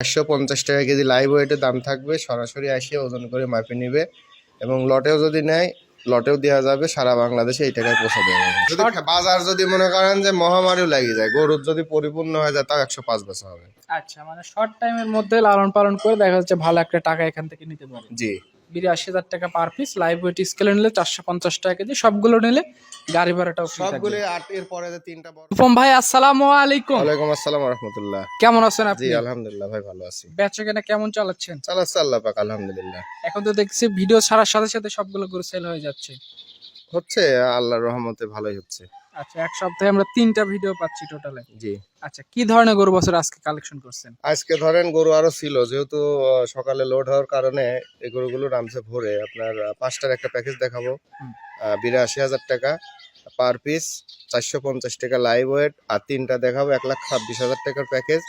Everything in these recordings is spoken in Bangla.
একশো পঞ্চাশ টাকা কেজি লাইভ ওয়েটের দাম থাকবে সরাসরি আসে ওজন করে মাপে নিবে এবং লটেও যদি নেয় লটেও দেওয়া যাবে সারা বাংলাদেশে এই টাকায় পৌঁছে দেওয়া যাবে। যদি বাজার যদি মনে করেন যে মহামারীও লাগিয়ে যায় গরুর যদি পরিপূর্ণ হয়ে যায় তাও একশো পাঁচ বছর হবে। আচ্ছা মানে শর্ট টাইমের মধ্যে লালন পালন করে দেখা যাচ্ছে ভালো একটা টাকা এখান থেকে নিতে পারে। জি। বিরাশি হাজার টাকা পার পিস লাইভ ওয়েট স্কেলে নিলে চারশো পঞ্চাশ টাকা কেজি সবগুলো নিলে গাড়ি ভাড়াটাও। সবগুলি আট এর পরে তিনটা বড়। রূপম ভাই আসসালামু আলাইকুম। ওয়ালাইকুম আসসালাম রহমতুল্লাহ কেমন আছেন জি আপনি আলহামদুলিল্লাহ ভাই ভালো আছি। বেচা কেনা কেমন চালাচ্ছেন? চালাচ্ছে আল্লাহ পাক আলহামদুলিল্লাহ। এখন তো দেখছি ভিডিও ছাড়ার সাথে সাথে সবগুলো গরু সেল হয়ে যাচ্ছে। হচ্ছে আল্লাহর রহমতে ভালোই হচ্ছে। আচ্ছা এক সপ্তাহে আমরা তিনটা ভিডিও পাচ্ছি টোটালে জি। আচ্ছা কি ধরনের গরু বছর আজকে কালেকশন করছেন? আজকে ধরেন গরু আরও ছিল যেহেতু সকালে লোড হওয়ার কারণে এই গরুগুলো নামছে ভোরে। আপনার পাঁচটার একটা প্যাকেজ দেখাবো। বিরাশি হাজার টাকা পার পিস চারশো পঞ্চাশ টাকা লাইভ ওয়েট আর তিনটা দেখাবো এক লাখ ছাব্বিশ হাজার টাকার প্যাকেজ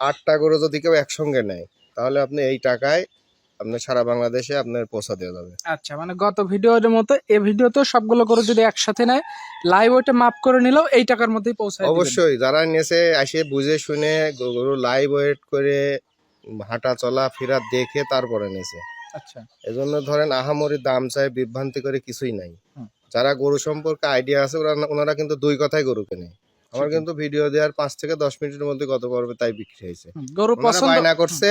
আটটা গরু যদি কেউ একসঙ্গে নেয় তাহলে আপনি এই টাকায় আপনার সারা বাংলাদেশে আপনার পৌঁছা দেওয়া যাবে। আচ্ছা মানে গত ভিডিওর মতো এই ভিডিওতে সবগুলো গরু যদি একসাথে নেয় লাইভ ওয়েটে মাপ করে নিলেও এই টাকার মধ্যেই পৌঁছায় অবশ্যই যারা নেছে এসে বুঝে শুনে গরু লাইভ ওয়েট করে হাঁটা চলা ফেরা দেখে তারপরে নেছে আচ্ছা। এজন্য ধরেন আহামরি দাম চাই বিভ্রান্তি করে কিছুই নাই। যারা গরু সম্পর্কে আইডিয়া আছে ওরা ওনারা কিন্তু দুই কথাই গরু কেনে। আমার কিন্তু ভিডিও দেওয়ার পাঁচ থেকে দশ মিনিটের মধ্যে গত পর্বে তাই বিক্রি হয়েছে। গরু পছন্দ করছে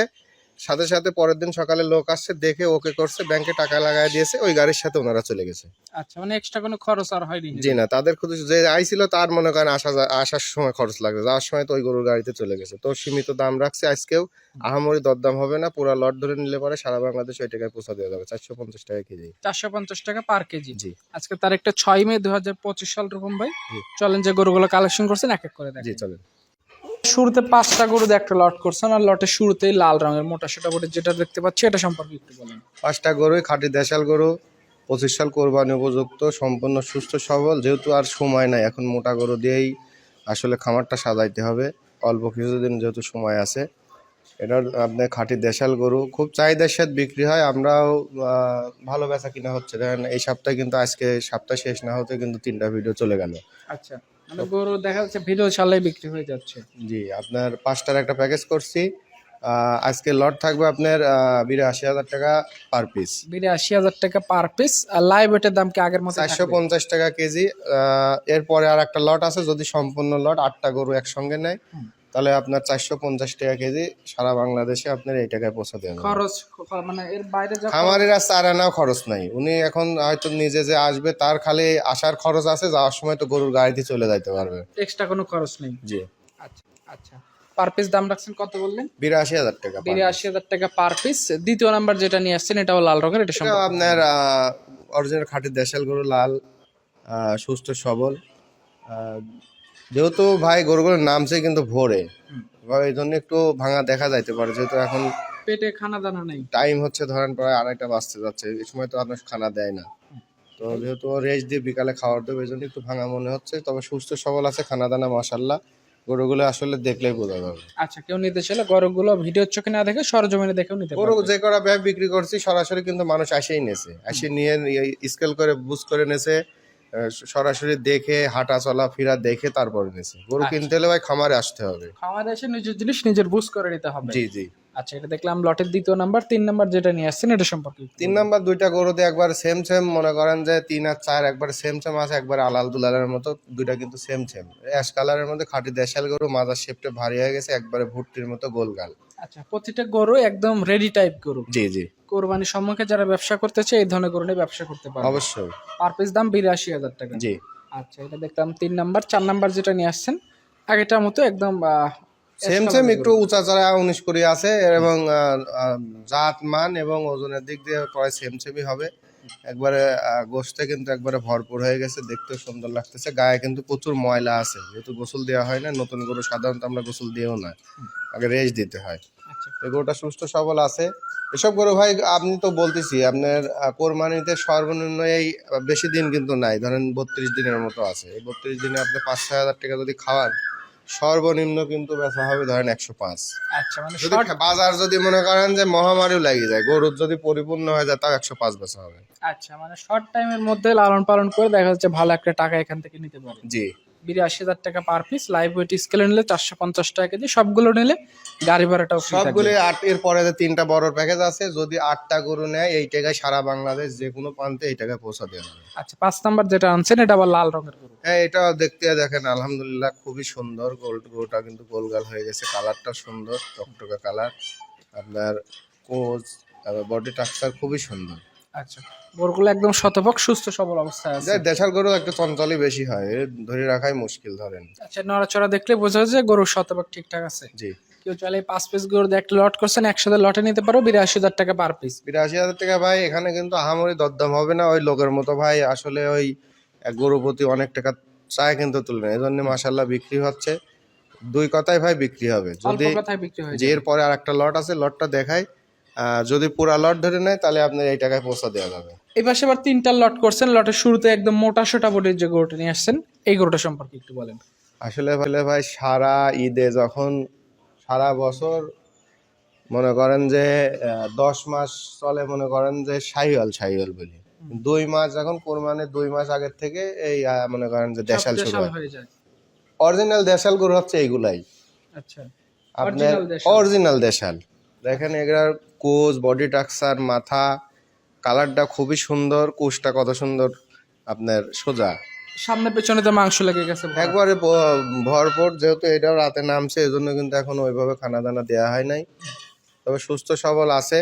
সাথে সাথে পরের দিন সকালে লোক আসছে দেখে ওকে করছে ব্যাংকে টাকা লাগাই দিয়েছে ওই গাড়ির সাথে ওনারা চলে গেছে। আচ্ছা মানে এক্সট্রা কোনো খরচ আর হয়নি? জি না তাদের শুধু যে আইছিল তার মনে করেন আসা আসার সময় খরচ লাগবে। যাওয়ার সময় তো ওই গরুর গাড়িতে চলে গেছে। তো সীমিত দাম রাখছে আজকেও আহামরি দরদাম হবে না পুরা লট ধরে নিলে পরে সারা বাংলাদেশ ওই টাকায় পৌঁছা দেওয়া যাবে চারশো পঞ্চাশ টাকা কেজি। চারশো পঞ্চাশ টাকা পার কেজি। জি। আজকে তার একটা ছয় মে দু হাজার পঁচিশ সাল রকম ভাই। চলেন যে গরুগুলো কালেকশন করছেন এক এক করে দেখেন। জি চলেন। শুরুতে পাঁচটা গরু একটা লট করছেন আর লটের শুরুতেই লাল রঙের মোটা সেটা বটে যেটা দেখতে পাচ্ছি এটা সম্পর্কে একটু বলেন। পাঁচটা গরুই খাঁটি দেশাল গরু পঁচিশ সাল কোরবানি উপযুক্ত সম্পূর্ণ সুস্থ সবল যেহেতু আর সময় নাই এখন মোটা গরু দিয়েই আসলে খামারটা সাজাইতে হবে অল্প কিছুদিন যেহেতু সময় আছে। এটার আপনার খাঁটি দেশাল গরু খুব চাহিদার সাথে বিক্রি হয় আমরাও ভালো বেচা কিনা হচ্ছে। দেখেন এই সপ্তাহে কিন্তু আজকে সপ্তাহ শেষ না হতে কিন্তু তিনটা ভিডিও চলে গেল। আচ্ছা। মানে গরু দেখা যাচ্ছে ভিডিও সালে বিক্রি হয়ে যাচ্ছে। জি আপনার পাঁচটার একটা প্যাকেজ করছি। আজকে লট থাকবে আপনার বিরাশি হাজার টাকা পার পিস বিরাশি হাজার টাকা পার পিস আর লাইভ ওয়েটের দাম কি আগের মতো চারশো পঞ্চাশ টাকা কেজি। এরপরে আর একটা লট আছে যদি সম্পূর্ণ লট আটটা গরু একসঙ্গে নেয়। তাহলে আপনার চারশো পঞ্চাশ টাকা কেজি সারা বাংলাদেশে আপনার এই টাকায় পৌঁছে দেবেন খরচ মানে এর বাইরে খামারিরা চার আনাও খরচ নাই। উনি এখন হয়তো নিজে যে আসবে তার খালি আসার খরচ আছে যাওয়ার সময় তো গরুর গাড়িতে চলে যাইতে পারবে। এক্সট্রা কোনো খরচ নেই। জি। আচ্ছা আচ্ছা। পার পিস দাম রাখছেন কত বললেন? বিরাশি হাজার টাকা বিরাশি হাজার টাকা পার পিস দ্বিতীয় নাম্বার যেটা নিয়ে আসছেন এটাও লাল রঙের এটা আপনার অরিজিনাল খাঁটি দেশাল গরু লাল সুস্থ সবল। যেহেতু ভাই গরুগুলোর নামছে কিন্তু ভোরে। এবার এই জন্য একটু ভাঙা দেখা যাইতে পারে যেহেতু এখন পেটে খানা দানা নেই। টাইম হচ্ছে ধরেন প্রায় আড়াইটা বাজতে যাচ্ছে এই সময় তো আপনার খানা দেয় না। তো যেহেতু রেস্ট দিয়ে বিকালে খাওয়ার দেবে এই জন্য একটু ভাঙা মনে হচ্ছে। তবে সুস্থ সবল আছে খানা দানা মাসাল্লাহ গরুগুলো আসলে দেখলেই বোঝা যাবে। আচ্ছা কেউ নিতে চাইলে গরুগুলো ভিডিওর চোখে না দেখে সরজমিনে দেখেও নিতে গরু যে কটা ব্যাগ বিক্রি করছি সরাসরি কিন্তু মানুষ আসেই নেছে। এসে নিয়ে স্কেল করে বুঝ করে নেছে। সরাসরি দেখে হাঁটা চলা ফিরা দেখে তারপর নেছে। গরু আচ্ছা। কিনতে হলে ভাই খামারে আসতে হবে। খামারে এসে নিজের জিনিস নিজের বুঝ করে নিতে হবে। জি জি। আচ্ছা এটা দেখলাম লটের দ্বিতীয় নাম্বার তিন নাম্বার যেটা নিয়ে আসছেন এটা সম্পর্কে তিন নাম্বার দুইটা গরুতে একবার সেম সেম মনে করেন যে তিন আর চার একবার সেম সেম আছে একবার আলাল দুলালের মতো দুইটা কিন্তু সেম সেম অ্যাশ কালারের মধ্যে খাঁটি দেশাল গরু মাজার শেপটা ভারী হয়ে গেছে একবারে ভুট্টির মতো গোল গাল আচ্ছা প্রতিটা গরু একদম রেডি টাইপ গরু। জি জি। কোরবানির সম্মুখে যারা ব্যবসা করতেছে এই ধরনের গরু নিয়ে ব্যবসা করতে পারে অবশ্যই। পার পিস দাম বিরাশি হাজার টাকা। জি। আচ্ছা এটা দেখলাম তিন নাম্বার চার নাম্বার যেটা নিয়ে আসছেন আগেটার মতো একদম সেম সেম একটু উঁচা চড়া উনিশ কুড়ি আছে এবং জাত মান এবং ওজনের দিক দিয়ে প্রায় সেম সেমই হবে। একবারে গোশতে কিন্তু একবারে ভরপুর হয়ে গেছে দেখতেও সুন্দর লাগতেছে। গায়ে কিন্তু প্রচুর ময়লা আছে যেহেতু গোসল দেওয়া হয় না নতুন গরু সাধারণত আমরা গোসল দিয়েও না আগে রেস্ট দিতে হয়। আচ্ছা। গরুটা সুস্থ সবল আছে। এসব গরু ভাই আপনি তো বলতেছি আপনার কোরবানিতে সর্বনিম্ন এই বেশি দিন কিন্তু নাই ধরেন বত্রিশ দিনের মতো আছে। এই বত্রিশ দিনে আপনি পাঁচ ছয় হাজার টাকা যদি খাওয়ান সর্বনিম্ন কিন্তু বেচা হবে ধরেন একশো পাঁচ। আচ্ছা মানে যদি বাজার যদি মনে করেন যে মহামারীও লাগিয়ে যায় গরুর যদি পরিপূর্ণ হয়ে যায় তাও একশো পাঁচ বেচা হবে। আচ্ছা মানে শর্ট টাইমের মধ্যে লালন পালন করে দেখা যাচ্ছে ভালো একটা টাকা এখান থেকে নিতে পারে। জি। বিরাশি হাজার টাকা পার পিস লাইভ ওয়েট স্কেলে নিলে চারশো পঞ্চাশ টাকা কেজি সবগুলো নিলে গাড়ি ভাড়াটাও। সবগুলি আট এর পরে তিনটা বড় প্যাকেজ আছে যদি আটটা গরু নেয় এই টাকায় সারা বাংলাদেশ যে কোনো প্রান্তে এই টাকায় পৌঁছা দেওয়া যাবে। আচ্ছা পাঁচ নাম্বার যেটা আনছেন এটা আবার লাল রঙের গরু। হ্যাঁ এটা দেখতে দেখেন আলহামদুলিল্লাহ খুবই সুন্দর গোল্ড গরুটা কিন্তু গোলগাল হয়ে গেছে কালারটা সুন্দর টকটকা কালার আপনার কোচ বডি টাক্সার খুবই সুন্দর। আচ্ছা গরুগুলো একদম শতভাগ সুস্থ সবল অবস্থায় আছে। দেশাল গরু একটু চঞ্চলই বেশি হয় ধরে রাখাই মুশকিল ধরেন। আচ্ছা নড়াচড়া দেখলে বোঝা যায় যে গরু শতভাগ ঠিকঠাক আছে। জি। কেউ চাইলে পাঁচ পিস গরু একটা লট করছেন একসাথে লটে নিতে পারো বিরাশি হাজার টাকা পার পিস। বিরাশি হাজার টাকা ভাই এখানে কিন্তু আহামরি দরদাম হবে না ওই লোকের মতো ভাই আসলে ওই গরু প্রতি অনেক টাকা চায় কিন্তু তুলবে এই জন্য মাসাল্লাহ বিক্রি হচ্ছে। দুই কথাই ভাই বিক্রি হবে যদি কথায় এরপরে আর একটা লট আছে লটটা আহ, যদি পুরা লট ধরে নেয় তাহলে আপনার এই টাকায় পৌঁছা দেওয়া যাবে। এই পাশে আবার তিনটা লট করছেন। লটের শুরুতে একদম মোটা সোটা বডির যে গরুটা নিয়ে আসছেন এই গরুটা সম্পর্কে একটু বলেন। আসলে ভাই ভাই সারা ঈদে যখন সারা বছর মনে করেন যে দশ মাস চলে মনে করেন যে সাইওয়াল সাইওয়াল বলি। দুই মাস যখন কোরবানির দুই মাস আগের থেকে এই মনে করেন যে দেশাল শুরু হয়। অরিজিনাল দেশাল গরু হচ্ছে এইগুলাই। আচ্ছা। আপনার অরিজিনাল দেশাল। দেখেন এগুলার কোচ বডি টাক্সার মাথা কালারটা খুবই সুন্দর কোচটা কত সুন্দর আপনার সোজা। সামনে পেছনে তো মাংস লেগে গেছে। একবারে ভরপুর যেহেতু এটাও রাতে নামছে এজন্য কিন্তু এখন ওইভাবে খানা দানা দেওয়া হয় নাই। তবে সুস্থ সবল আছে।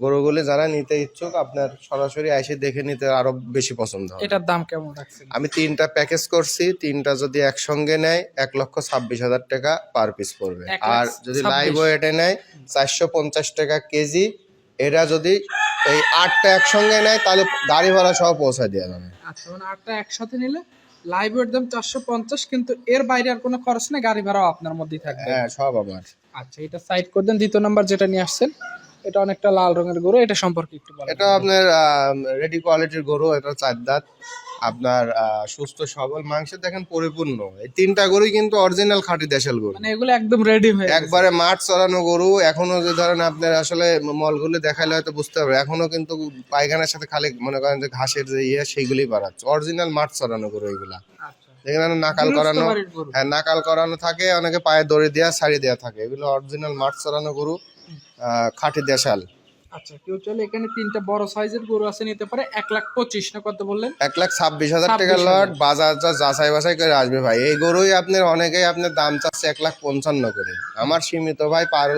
গরুগুলি যারা নিতে ইচ্ছুক আপনার সরাসরি এসে দেখে নিতে আরও বেশি পছন্দ হবে। এটার দাম কেমন রাখছেন? আমি তিনটা প্যাকেজ করছি তিনটা যদি একসঙ্গে নেয় এক লক্ষ ছাব্বিশ হাজার টাকা পার পিস পড়বে। এক লাখ আর যদি। লাইভ ওয়েটে নেয় চারশো পঞ্চাশ টাকা কেজি এটা যদি এই আটটা একসঙ্গে নেয় তাহলে গাড়ি ভাড়া সহ পৌঁছায় দেওয়া যাবে। আচ্ছা মানে আটটা একসাথে নিলে লাইভ এর দাম চারশো পঞ্চাশ কিন্তু এর বাইরে আর কোনো খরচ নেই গাড়ি ভাড়াও আপনার মধ্যেই থাকবে। হ্যাঁ সব আমার। আচ্ছা এটা সাইড করে দেন দ্বিতীয় নাম্বার যেটা নিয়ে আসছেন। এটা অনেকটা লাল রঙের গরু এটা সম্পর্কে একটু বলেন। এটা আপনার রেডি কোয়ালিটির গরু এটা চার দাঁত আপনার সুস্থ সবল মাংস দেখেন পরিপূর্ণ। এই তিনটা গরুই কিন্তু অরিজিনাল খাঁটি দেশাল গরু। মানে এগুলো একদম রেডি হয়ে একবারে মাঠ চড়ানো গরু এখনও যে ধরেন আপনার আসলে মলগুলো দেখালে হয়তো বুঝতে পারবে এখনও কিন্তু পায়খানার সাথে খালি মনে করেন যে ঘাসের যে ইয়ে সেইগুলোই বাড়াচ্ছে অরিজিনাল মাঠ চড়ানো গরু এগুলা। আচ্ছা। যেখানে নাকাল করানো হ্যাঁ নাকাল করানো থাকে অনেকে পায়ে দড়ি দেওয়া শাড়ি দেওয়া থাকে। এগুলো অরিজিনাল মাঠ চড়ানো গরু। খাঁটি দেশাল। আচ্ছা কেউ চলে এখানে তিনটা বড় সাইজের গরু আছে নিতে পারে এক লাখ পঁচিশ না কত বললেন? এক লাখ ছাব্বিশ হাজার টাকা 26,000 লট বাজার যাচাই বাছাই করে আসবে ভাই। এই গরুই আপনার অনেকেই আপনার দাম চাচ্ছে এক লাখ পঞ্চান্ন করে। আমার সীমিত ভাই পার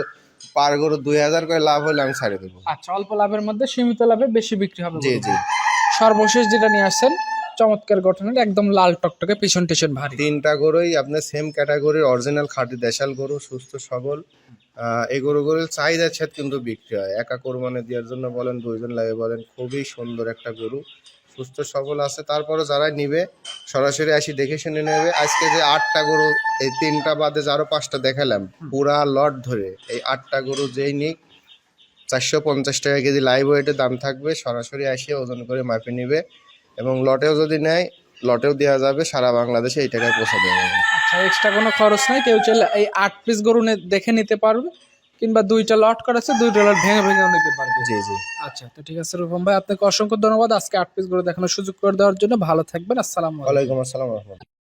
পার গরু দুই হাজার করে লাভ হলে আমি ছাড়ে দেবো। আচ্ছা অল্প লাভের মধ্যে সীমিত লাভে বেশি বিক্রি হবে জি জি। সর্বশেষ যেটা নিয়ে আসছেন চমৎকার গঠনের একদম লাল টকটকে পিছন টিছন ভারী। তিনটা গরুই আপনার সেম ক্যাটাগরির অরিজিনাল খাঁটি, দেশাল গরু, সুস্থ, সবল। এই গরুগুলোর চাহিদা ছেদ কিন্তু বিক্রি হয়। একা কোরবানি দেওয়ার জন্য বলেন, দুইজন লাগে বলেন, খুবই সুন্দর একটা গরু। সুস্থ, সবল আছে। তারপরে যারা নিবে, সরাসরি আসি দেখে শুনে নেবে। আজকে যে আটটা গরু, এই তিনটা বাদে যে আরও পাঁচটা দেখালাম, পুরা লট ধরে। এই আটটা গরু যেই নিক, চারশো পঞ্চাশ টাকা কেজি লাইভ ওয়েটের দাম থাকবে। সরাসরি আসিয়ে ওজন করে মাপে নিবে। এবং লটেও যদি নেয় লটেও দেওয়া যাবে সারা বাংলাদেশে এই টাকায় পৌঁছে দেওয়া যাবে। আচ্ছা এক্সট্রা কোনো খরচ নাই? কেউ চাইলে এই আট পিস গরু দেখে নিতে পারবে কিংবা দুইটা লট করেছে দুইটা লট ভেঙে ভেঙেও নিতে পারবে। জি জি। আচ্ছা তো ঠিক আছে রূপম ভাই আপনাকে অসংখ্য ধন্যবাদ। আজকে আট পিস গরু দেখানোর সুযোগ করে দেওয়ার জন্য। ভালো থাকবেন আসসালামু আলাইকুম। আসসালাম রহমতুল্লাহ।